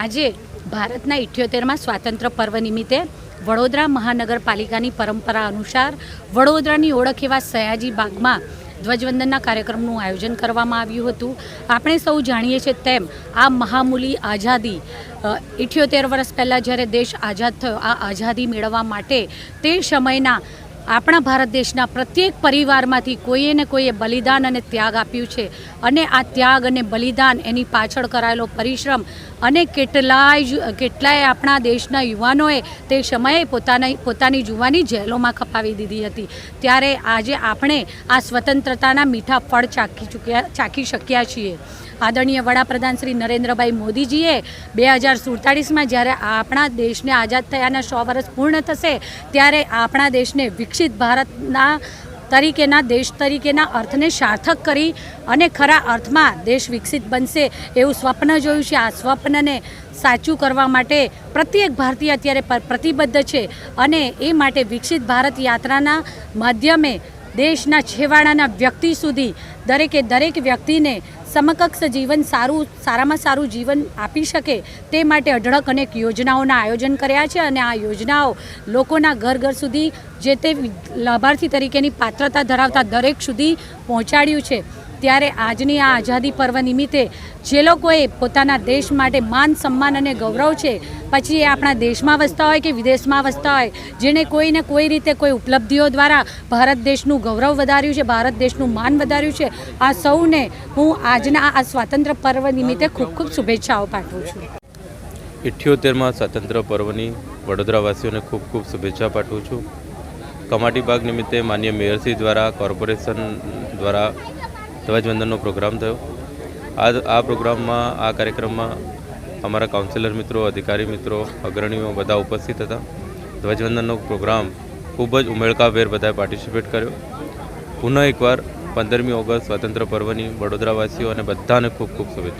આજે ભારતના ઇઠ્યોતેરમાં સ્વાતંત્ર્ય પર્વ નિમિત્તે વડોદરા મહાનગરપાલિકાની પરંપરા અનુસાર વડોદરાની ઓળખ એવા સયાજી બાગમાં ધ્વજવંદનના કાર્યક્રમનું આયોજન કરવામાં આવ્યું હતું. આપણે સૌ જાણીએ છીએ તેમ આ મહામૂલી આઝાદી ઇઠ્યોતેર વર્ષ પહેલાં જ્યારે દેશ આઝાદ થયો, આ આઝાદી મેળવવા માટે તે સમયના આપણા ભારત દેશના પ્રત્યેક પરિવારમાંથી કોઈએ ને કોઈએ બલિદાન અને ત્યાગ આપ્યું છે. અને આ ત્યાગ અને બલિદાન એની પાછળ કરાયેલો પરિશ્રમ અને કેટલાય કેટલાય આપણા દેશના યુવાનોએ તે સમયે પોતાની પોતાની જુવાની જેલોમાં ખપાવી દીધી હતી. ત્યારે આજે આપણે આ સ્વતંત્રતાના મીઠા ફળ ચાખી ચૂક્યા, ચાખી શક્યા છીએ. આદરણીય વડાપ્રધાન શ્રી નરેન્દ્રભાઈ મોદીજીએ બે હજાર સુડતાળીસમાં જ્યારે આપણા દેશને આઝાદ થયાના સો વર્ષ પૂર્ણ થશે, ત્યારે આપણા દેશને વિકસિત ભારતના તરીકેના, દેશ તરીકેના અર્થને સાર્થક કરી અને ખરા અર્થમાં દેશ વિકસિત બનશે એવું સ્વપ્ન જોયું છે. આ સ્વપ્નને સાચું કરવા માટે પ્રત્યેક ભારતીય અત્યારે પ્રતિબદ્ધ છે અને એ માટે વિકસિત ભારત યાત્રાના માધ્યમે દેશના છેવાડાના વ્યક્તિ સુધી દરેકે દરેક વ્યક્તિને સમકક્ષ જીવન સારું, સારામાં સારું જીવન આપી શકે તે માટે અઢળક અનેક યોજનાઓના આયોજન કર્યા છે અને આ યોજનાઓ લોકોના ઘર ઘર સુધી જે તે લાભાર્થી તરીકેની પાત્રતા ધરાવતા દરેક સુધી પહોંચાડ્યું છે. ત્યારે આજની આ આઝાદી પર્વ નિમિત્તે જે લોકોએ પોતાના દેશ માટે માન, સન્માન અને ગૌરવ છે, પછી એ આપણા દેશમાં વસતા હોય કે વિદેશમાં વસતા હોય જેણે કોઈને કોઈ રીતે કોઈ ઉપલબ્ધિઓ દ્વારા ભારત દેશનું ગૌરવ વધાર્યું છે, ભારત દેશનું માન વધાર્યું છે, આ સૌને હું આજના આ સ્વાતંત્ર્ય પર્વ નિમિત્તે ખૂબ ખૂબ શુભેચ્છાઓ પાઠવું છું. ઇઠ્યોતેરમાં સ્વાતંત્ર્ય પર્વની વડોદરાવાસીઓને ખૂબ ખૂબ શુભેચ્છા પાઠવું છું. કમાટી બાગ નિમિત્તે માન્ય મેયરશ્રી દ્વારા, કોર્પોરેશન દ્વારા ધ્વજવંદનનો પ્રોગ્રામ થયો. આ આ પ્રોગ્રામમાં, આ કાર્યક્રમમાં અમારા કાઉન્સિલર મિત્રો, અધિકારી મિત્રો, અગ્રણીઓ બધા ઉપસ્થિત હતા. ધ્વજવંદનનો પ્રોગ્રામ ખૂબ જ ઉમેળકાભેર બધાએ પાર્ટિસિપેટ કર્યો. પુનઃ એકવાર પંદરમી ઓગસ્ટ સ્વાતંત્ર્ય પર્વની વડોદરાવાસીઓ અને બધાને ખૂબ ખૂબ શુભેચ્છા